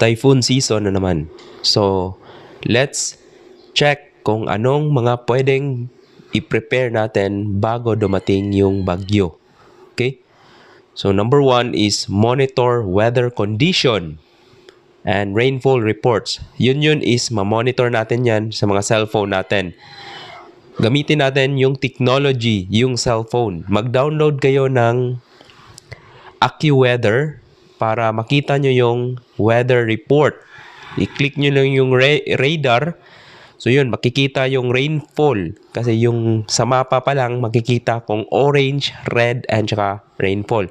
typhoon season na naman. So, let's check kung anong mga pwedeng i-prepare natin bago dumating yung bagyo. Okay? So, number one is monitor weather condition and rainfall reports. Yun yun is ma-monitor natin yan sa mga cellphone natin. Gamitin natin yung technology, yung cellphone. Mag-download kayo ng AccuWeather para makita nyo yung weather report. I-click nyo lang yung ra- radar. So yun, makikita yung rainfall. Kasi yung sa mapa pa lang, makikita kung orange, red, and saka rainfall.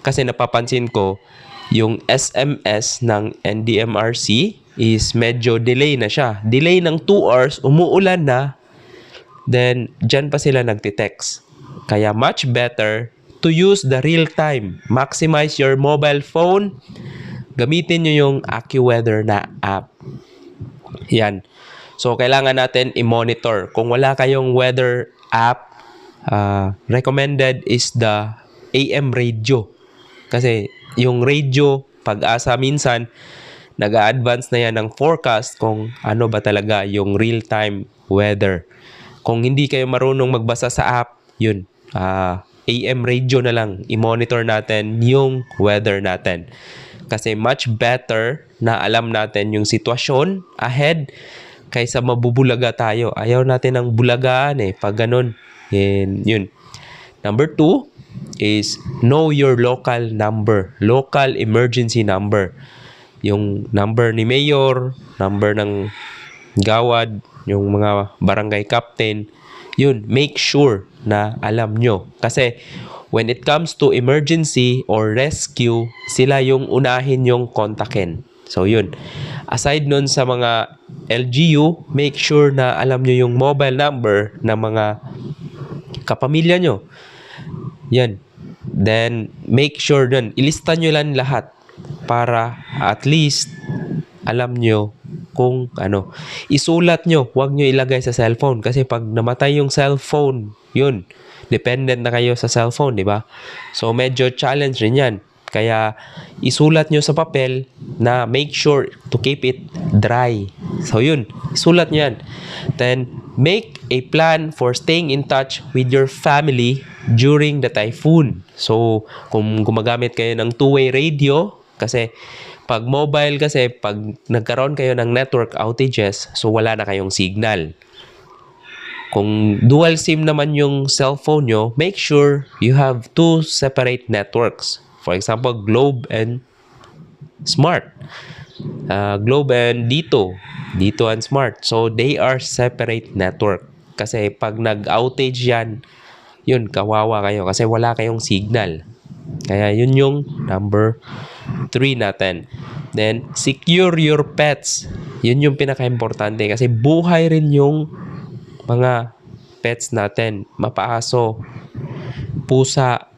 Kasi napapansin ko, yung SMS ng NDMRC is medyo delay na siya. Delay ng 2 hours, umuulan na, then dyan pa sila nagtitext. Kaya much better to use the real time. Maximize your mobile phone. Gamitin nyo yung AccuWeather na app. Yan. So, kailangan natin i-monitor. Kung wala kayong weather app, uh, recommended is the AM radio. Kasi yung radio, pag-asa minsan, nag-advance na yan ng forecast kung ano ba talaga yung real-time weather. Kung hindi kayo marunong magbasa sa app, yun, uh, AM radio na lang, i-monitor natin yung weather natin. Kasi much better na alam natin yung sitwasyon ahead kaysa mabubulaga tayo. Ayaw natin ng bulagaan eh, pag ganun. Yun, yun. Number two is know your local number, local emergency number. Yung number ni mayor, number ng gawad, yung mga barangay captain, yun, make sure na alam nyo. Kasi when it comes to emergency or rescue, sila yung unahin yung kontakin. So yun. Aside nun sa mga LGU, make sure na alam nyo yung mobile number ng mga kapamilya nyo. Yan. Then, make sure dun, ilista nyo lang lahat para at least alam nyo kung ano. Isulat nyo, huwag nyo ilagay sa cellphone kasi pag namatay yung cellphone, yun, dependent na kayo sa cellphone, di ba? So, medyo challenge rin yan. Kaya, isulat nyo sa papel na make sure to keep it dry. So, yun. Isulat nyo yan. Then, make a plan for staying in touch with your family during the typhoon. So, kung gumagamit kayo ng two-way radio, kasi pag mobile kasi, pag nagkaroon kayo ng network outages, so wala na kayong signal. Kung dual SIM naman yung cellphone nyo, make sure you have two separate networks. For example, Globe and Smart. Uh, Globe and Dito. Dito and Smart. So, they are separate network. Kasi pag nag-outage yan, yun, kawawa kayo kasi wala kayong signal. Kaya yun yung number 3 natin. Then, secure your pets. Yun yung pinaka-importante kasi buhay rin yung mga pets natin. Mapaaso, pusa,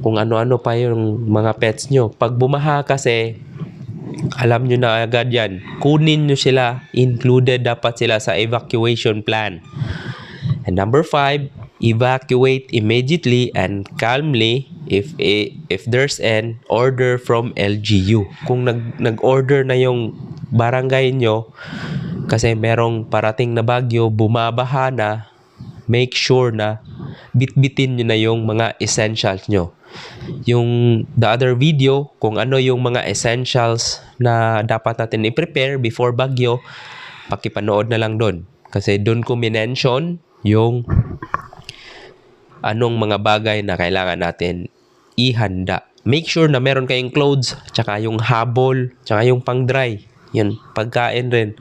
kung ano-ano pa yung mga pets nyo. Pag bumaha kasi, alam nyo na agad yan. Kunin nyo sila. Included dapat sila sa evacuation plan. And number five, evacuate immediately and calmly if if there's an order from LGU. Kung nag nag-order na yung barangay nyo kasi merong parating na bagyo, bumabaha na, make sure na bitbitin nyo na yung mga essentials nyo. Yung the other video, kung ano yung mga essentials na dapat natin i-prepare before bagyo, pakipanood na lang doon. Kasi doon ko minention yung anong mga bagay na kailangan natin ihanda. Make sure na meron kayong clothes, tsaka yung habol, tsaka yung pang-dry. Yun, pagkain rin.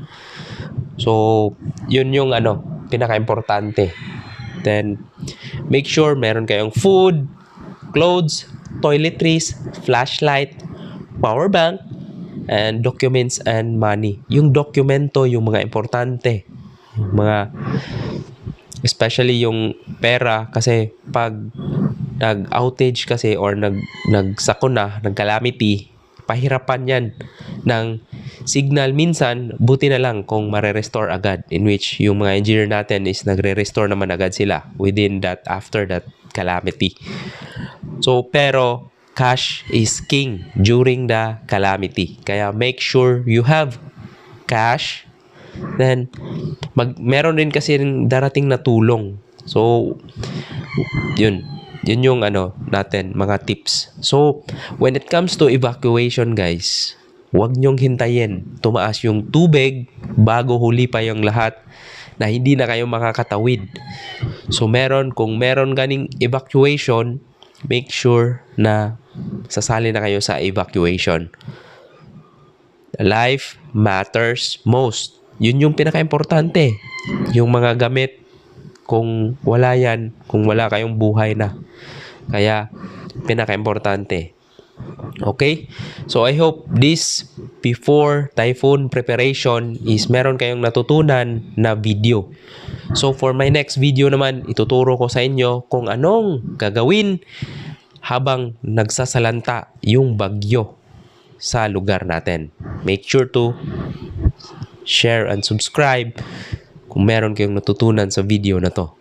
So, yun yung ano, pinaka-importante. Then, make sure meron kayong food, clothes, toiletries, flashlight, power bank, and documents and money. Yung dokumento, yung mga importante. Yung mga especially yung pera kasi pag nag-outage kasi or nag nagsakuna, nag-calamity, pahirapan yan ng signal minsan buti na lang kung mare-restore agad in which yung mga engineer natin is nagre-restore naman agad sila within that after that calamity. So pero cash is king during the calamity. Kaya make sure you have cash. Then, mag, meron din kasi rin darating na tulong. So, yun. Yun yung ano natin, mga tips. So, when it comes to evacuation guys, huwag nyong hintayin tumaas yung tubig bago huli pa yung lahat na hindi na kayo makakatawid. So, meron, kung meron ganing evacuation, make sure na sasali na kayo sa evacuation. Life matters most. Yun yung pinaka-importante. Yung mga gamit, kung wala yan, kung wala kayong buhay na. Kaya, pinaka-importante. Okay? So, I hope this before typhoon preparation is meron kayong natutunan na video. So, for my next video naman, ituturo ko sa inyo kung anong gagawin habang nagsasalanta yung bagyo sa lugar natin. Make sure to share and subscribe kung meron kayong natutunan sa video na to.